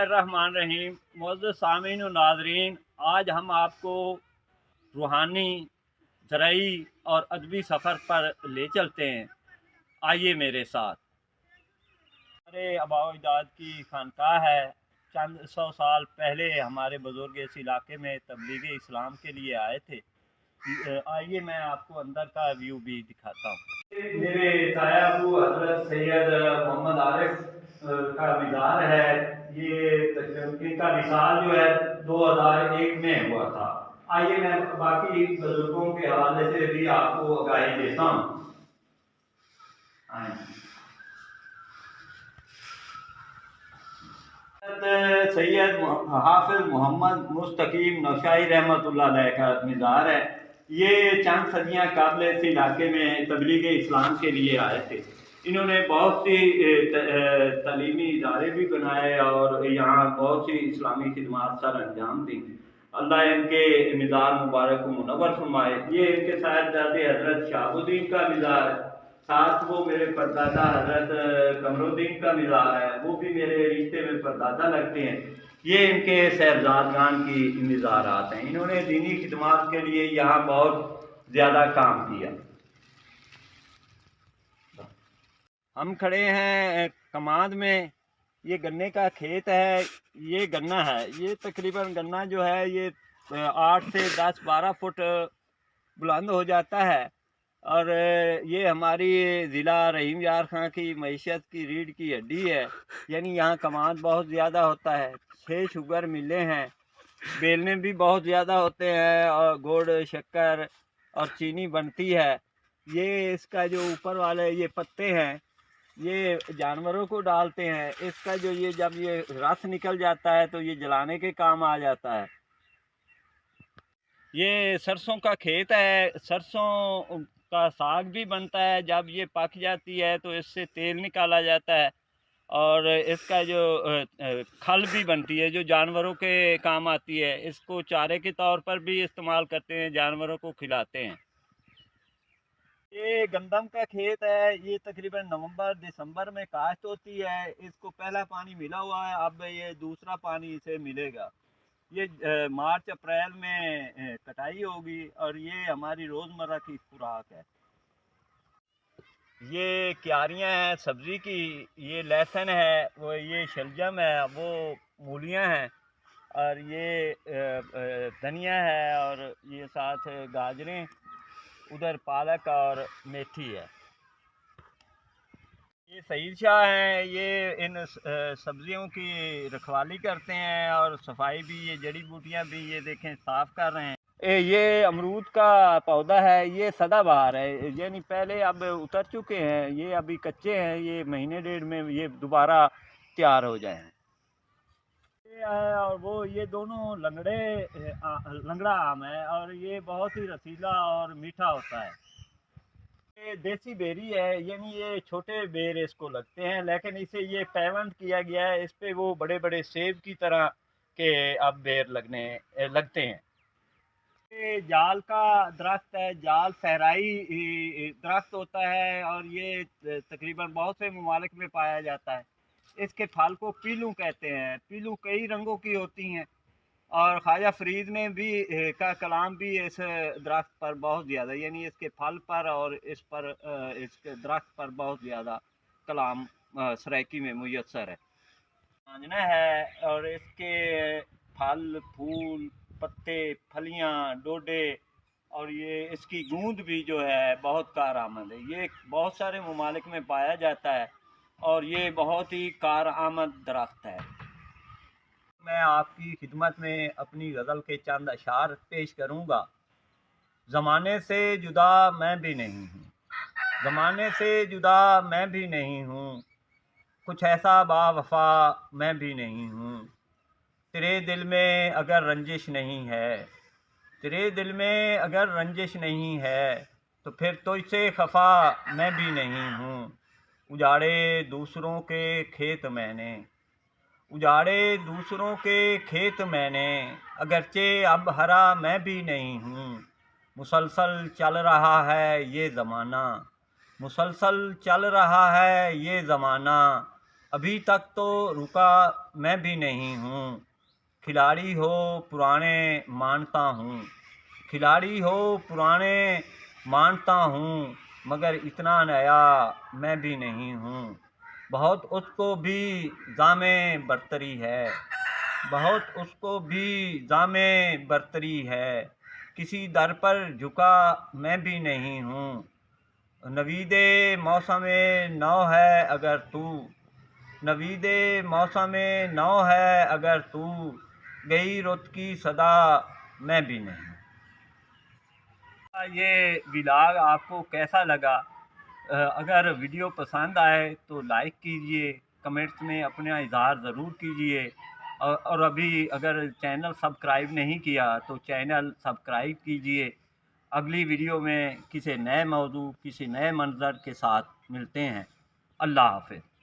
الرحمن الرحیم، معزز سامعین و ناظرین، آج ہم آپ کو روحانی زرعی اور ادبی سفر پر لے چلتے ہیں۔ آئیے میرے ساتھ۔ ہمارے آبا و اجداد کی خانقاہ ہے۔ چند سو سال پہلے ہمارے بزرگ اس علاقے میں تبلیغ اسلام کے لیے آئے تھے۔ آئیے میں آپ کو اندر کا ویو بھی دکھاتا ہوں۔ میرے تایا ابو حضرت سید محمد عارف کا مزار ہے۔ یہ ان کا مثال جو ہے، دو ہزار ایک میں ہوا تھا۔ آئیے میں باقی بزرگوں کے حوالے سے بھی آپ کو آگاہی دیتا ہوں۔ سید حافظ محمد مستقیم نوشائی رحمۃ اللہ علیہ کا مزار ہے۔ یہ چند صدیاں قابل اس علاقے میں تبلیغ اسلام کے لیے آئے تھے۔ انہوں نے بہت سی تعلیمی ادارے بھی بنائے اور یہاں بہت سی اسلامی خدمات سر انجام دیں۔ اللہ ان کے مزار مبارک کو منور فرمائے۔ یہ ان کے ساتھ حضرت شاہ الدین کا مزار ہے ساتھ وہ میرے پردادا حضرت قمر الدین کا مزار ہے، وہ بھی میرے رشتے میں پردادا لگتے ہیں۔ یہ ان کے صاحبزادگان کی مزارات ہیں۔ انہوں نے دینی خدمات کے لیے یہاں بہت زیادہ کام کیا۔ ہم کھڑے ہیں کماد میں۔ یہ گنے کا کھیت ہے، یہ گنا ہے۔ یہ تقریباً گنا جو ہے، یہ آٹھ سے دس بارہ فٹ بلند ہو جاتا ہے۔ اور یہ ہماری ضلع رحیم یار خان کی معیشت کی ریڑھ کی ہڈی ہے۔ یعنی یہاں کماد بہت زیادہ ہوتا ہے۔ چھ شوگر ملے ہیں۔ بیلنے بھی بہت زیادہ ہوتے ہیں اور گوڑ، شکر اور چینی بنتی ہے۔ یہ اس کا جو اوپر والے، یہ پتے ہیں یہ جانوروں کو ڈالتے ہیں، اس کا جو یہ جب یہ رس نکل جاتا ہے تو یہ جلانے کے کام آ جاتا ہے۔ یہ سرسوں کا کھیت ہے، سرسوں کا ساگ بھی بنتا ہے۔ جب یہ پک جاتی ہے تو اس سے تیل نکالا جاتا ہے اور اس کا جو کھل بھی بنتی ہے، جو جانوروں کے کام آتی ہے۔ اس کو چارے کے طور پر بھی استعمال کرتے ہیں، جانوروں کو کھلاتے ہیں۔ یہ گندم کا کھیت ہے، یہ تقریباً نومبر، دسمبر میں کاشت ہوتی ہے، اس کو پہلا پانی ملا ہوا ہے، اب یہ دوسرا پانی اسے ملے گا۔ یہ مارچ، اپریل میں کٹائی ہوگی اور یہ ہماری روزمرہ کی خوراک ہے۔ یہ کیاریاں ہیں، سبزی کی، یہ لہسن ہے، وہ یہ شلجم ہے، وہ مولیاں ہیں اور یہ دھنیا ہے اور یہ ساتھ گاجریں۔ ادھر پالک اور میتھی ہے۔ یہ سعید شاہ ہیں، یہ ان سبزیوں کی رکھوالی کرتے ہیں اور صفائی بھی، یہ جڑی بوٹیاں بھی یہ دیکھیں صاف کر رہے ہیں۔ یہ امرود کا پودا ہے، یہ سدا بہار ہے۔ یعنی پہلے اب اتر چکے ہیں، یہ ابھی کچے ہیں، یہ مہینے ڈیڑھ میں یہ دوبارہ تیار ہو جائیں یہ ہے اور وہ یہ دونوں لنگڑے لنگڑا آم ہے اور یہ بہت ہی رسیلا اور میٹھا ہوتا ہے۔ یہ دیسی بیری ہے یعنی یہ چھوٹے بیر اس کو لگتے ہیں، لیکن اسے یہ پیونٹ کیا گیا ہے، اس پہ وہ بڑے بڑے سیب کی طرح کے اب بیر لگنے لگتے ہیں۔ یہ جال کا درخت ہے، جال صحرائی درخت ہوتا ہے اور یہ تقریباً بہت سے ممالک میں پایا جاتا ہے۔ اس کے پھل کو پیلو کہتے ہیں۔ پیلو کئی رنگوں کی ہوتی ہیں۔ اور خواجہ فرید نے بھی، کا کلام بھی اس درخت پر بہت زیادہ یعنی اس کے پھل پر اور اس پر، اس کے درخت پر بہت زیادہ کلام سرائکی میں میسر ہے۔ آنجنا ہے، اور اس کے پھل، پھول، پتے، پھلیاں، ڈوڈے، اور یہ اس کی گوند بھی جو ہے بہت کارآمد ہے۔ یہ بہت سارے ممالک میں پایا جاتا ہے۔ اور یہ بہت ہی کارآمد درخت ہے۔ میں آپ کی خدمت میں اپنی غزل کے چند اشعار پیش کروں گا۔ زمانے سے جدا میں بھی نہیں ہوں۔ زمانے سے جدا میں بھی نہیں ہوں۔ کچھ ایسا با وفا میں بھی نہیں ہوں۔ تیرے دل میں اگر رنجش نہیں ہے، تیرے دل میں اگر رنجش نہیں ہے، تو پھر تو اسے خفا میں بھی نہیں ہوں۔ اجاڑے دوسروں کے کھیت میں نے۔ اجاڑے دوسروں کے کھیت میں نے۔ اگرچہ اب ہرا میں بھی نہیں ہوں۔ مسلسل چل رہا ہے یہ زمانہ۔ مسلسل چل رہا ہے یہ زمانہ۔ ابھی تک تو رکا میں بھی نہیں ہوں۔ کھلاڑی ہو پرانے مانتا ہوں۔ کھلاڑی ہو پرانے مانتا ہوں۔ مگر اتنا نیا میں بھی نہیں ہوں۔ بہت اس کو بھی دام برتری ہے۔ بہت اس کو بھی دام برتری ہے۔ کسی در پر جھکا میں بھی نہیں ہوں۔ نوید موسم نو ہے اگر تو۔ نوید موسم نو ہے اگر تو۔ گئی رت کی صدا میں بھی نہیں۔ یہ ولاگ آپ کو کیسا لگا؟ اگر ویڈیو پسند آئے تو لائک کیجیے، کمنٹس میں اپنا اظہار ضرور کیجیے۔ اور ابھی اگر چینل سبسکرائب نہیں کیا تو چینل سبسکرائب کیجیے۔ اگلی ویڈیو میں کسی نئے موضوع، کسی نئے منظر کے ساتھ ملتے ہیں۔ اللہ حافظ۔